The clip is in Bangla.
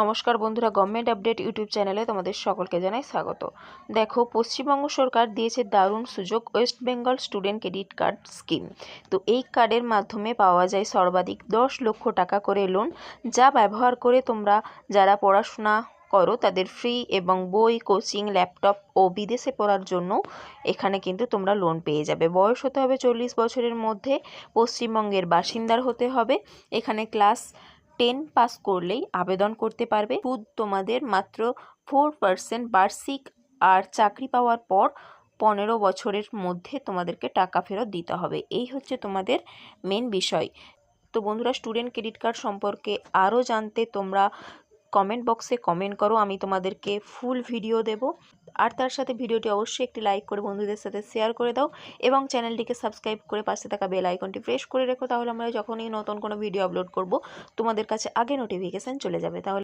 নমস্কার বন্ধুরা গভর্নমেন্ট আপডেট ইউটিউব চ্যানেলে তোমাদের সকলকে জানাই স্বাগত। দেখো, পশ্চিমবঙ্গ সরকার দিয়েছে দারুণ সুযোগ West Bengal student credit card scheme তো এই কার্ডের মাধ্যমে পাওয়া যায় সর্বাধিক দশ লক্ষ টাকা করে লোন যা ব্যবহার করে তোমরা যারা পড়াশোনা করো, তাদের ফ্রি এবং বই কোচিং ল্যাপটপ ও বিদেশে পড়ার জন্য এখানে কিন্তু তোমরা লোন পেয়ে যাবে। বয়স হতে হবে চল্লিশ বছরের মধ্যে, পশ্চিমবঙ্গের বাসিন্দার হতে হবে। এখানে ক্লাস টেন পাস করলেই আবেদন করতে পারবে। সুদ তোমাদের মাত্র ফোর পার্সেন্ট বার্ষিক আর চাকরি পাওয়ার পর পনেরো বছরের মধ্যে তোমাদেরকে টাকা ফেরত দিতে হবে। এই হচ্ছে তোমাদের মেন বিষয়। তো বন্ধুরা স্টুডেন্ট ক্রেডিট কার্ড সম্পর্কে আরও জানতে তোমরা কমেন্ট বক্সে কমেন্ট করো, আমি তোমাদেরকে ফুল ভিডিও দেব। আর তার সাথে ভিডিওটি অবশ্যই একটি লাইক করে বন্ধুদের সাথে শেয়ার করে দাও এবং চ্যানেলটিকে সাবস্ক্রাইব করে পাশে থাকা বেল আইকনটি প্রেস করে রেখো, তাহলে আমরা যখনই নতুন কোনো ভিডিও আপলোড করব, তোমাদের কাছে আগে নোটিফিকেশান চলে যাবে। তাহলে